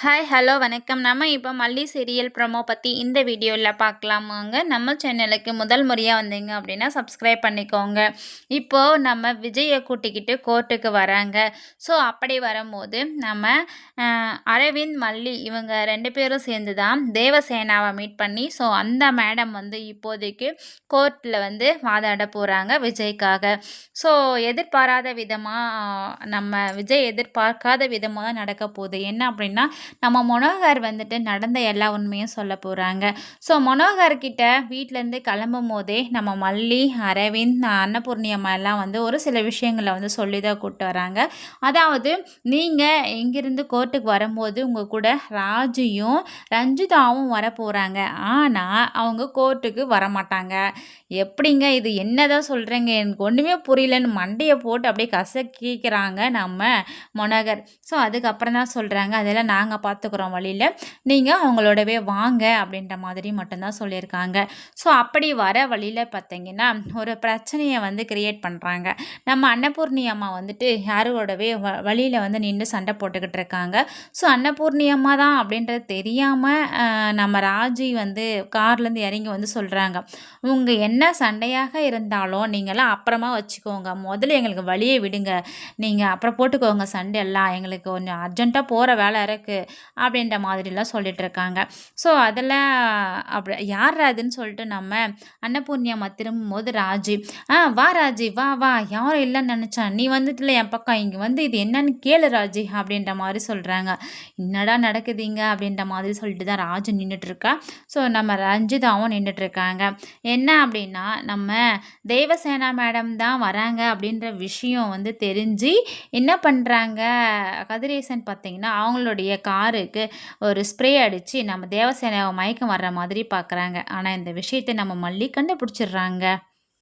Hi hello வணக்கம். நம்ம இப்போ மல்லி சீரியல் ப்ரொமோ பற்றி இந்த வீடியோவில் பார்க்கலாமாங்க நம்ம சேனலுக்கு முதல் முறையாக வந்தீங்க அப்படின்னா சப்ஸ்கிரைப் பண்ணிக்கோங்க. இப்போது நம்ம விஜயை கூட்டிக்கிட்டு கோர்ட்டுக்கு வராங்க. ஸோ அப்படி வரும்போது நம்ம அரவிந்த் மல்லி இவங்க ரெண்டு பேரும் சேர்ந்து தான் தேவசேனாவை மீட் பண்ணி ஸோ அந்த மேடம் வந்து இப்போதைக்கு கோர்ட்டில் வந்து வாதாட போகிறாங்க விஜய்க்காக. ஸோ எதிர்பாராத விதமாக நம்ம விஜய் எதிர்பார்க்காத விதமாக தான் நடக்க போகுது. என்ன அப்படின்னா நம்ம மனோகர் வந்துட்டு நடந்த எல்லா உண்மையும் சொல்ல போகிறாங்க ஸோ மனோகர்கிட்ட வீட்டிலேருந்து கிளம்பும் போதே நம்ம மல்லி அரவிந்த் அன்னபூர்ணி அம்மா எல்லாம் வந்து ஒரு சில விஷயங்களை வந்து சொல்லி தான் கூப்பிட்டு வராங்க. அதாவது நீங்கள் இங்கிருந்து கோர்ட்டுக்கு வரும்போது உங்கள் கூட ராஜியும் ரஞ்சிதாவும் வர போகிறாங்க ஆனால் அவங்க கோர்ட்டுக்கு வரமாட்டாங்க. எப்படிங்க இது என்னதான் சொல்கிறேங்க எனக்கு ஒன்றுமே புரியலன்னு மண்டையை போட்டு அப்படியே கசக்கிக்கிறாங்க நம்ம மொனகர். ஸோ அதுக்கப்புறம் தான் சொல்கிறாங்க அதெல்லாம் நாங்கள் பார்த்துக்குறோம் வழியில். நீங்கள் அவங்களோடவே வாங்க அப்படின்ற மாதிரி மட்டும்தான் சொல்லியிருக்காங்க. ஸோ அப்படி வர வழியில் பார்த்தீங்கன்னா ஒரு பிரச்சனையை வந்து கிரியேட் பண்ணுறாங்க நம்ம அன்னபூர்ணி அம்மா வந்துட்டு யாரோடவே வ வழியில் வந்து நின்று சண்டை போட்டுக்கிட்டு இருக்காங்க. ஸோ அன்னபூர்ணி அம்மா தான் அப்படின்றது தெரியாமல் நம்ம ராஜி வந்து கார்லேருந்து இறங்கி வந்து சொல்கிறாங்க உங்கள் என்ன சண்டையாக இருந்தாலும் நீங்களாம் அப்புறமா வச்சுக்கோங்க. முதல்ல எங்களுக்கு வழியை விடுங்க. நீங்கள் அப்புறம் போட்டுக்கோங்க. சண்டை எல்லாம் எங்களுக்கு கொஞ்சம் அர்ஜென்ட்டாக போகிற வேலை இருக்குது அப்படின்ற மாதிரிலாம் சொல்லிட்டு இருக்காங்க ஸோ அதெல்லாம் அப்படி யார் அதுன்னு சொல்லிட்டு நம்ம அன்னபூர்ணியம்மா திரும்பும்போது ராஜி ஆ வா ராஜி வா வா யாரும் இல்லைன்னு நினச்சான். நீ வந்துட்டுல என் பக்கம் இங்கே வந்து இது என்னன்னு கேளு ராஜி அப்படின்ற மாதிரி சொல்கிறாங்க என்னடா நடக்குதுங்க? அப்படின்ற மாதிரி சொல்லிட்டு தான் ராஜு நின்றுட்டுருக்கா ஸோ நம்ம ரஞ்சிதாவும் நின்றுட்டுருக்காங்க என்ன அப்படின்னா நம்ம தேவசேனா மேடம் தான் வராங்க அப்படின்ற விஷயம் வந்து தெரிஞ்சு என்ன பண்ணுறாங்க கதிரேசன் பார்த்தீங்கன்னா அவங்களுடைய காருக்கு ஒரு ஸ்ப்ரே அடித்து நம்ம தேவசேனாவை மயக்கம் வர்ற மாதிரி பார்க்குறாங்க. ஆனால் இந்த விஷயத்தை நம்ம மல்லி கண்டுபிடிச்சிடுறாங்க.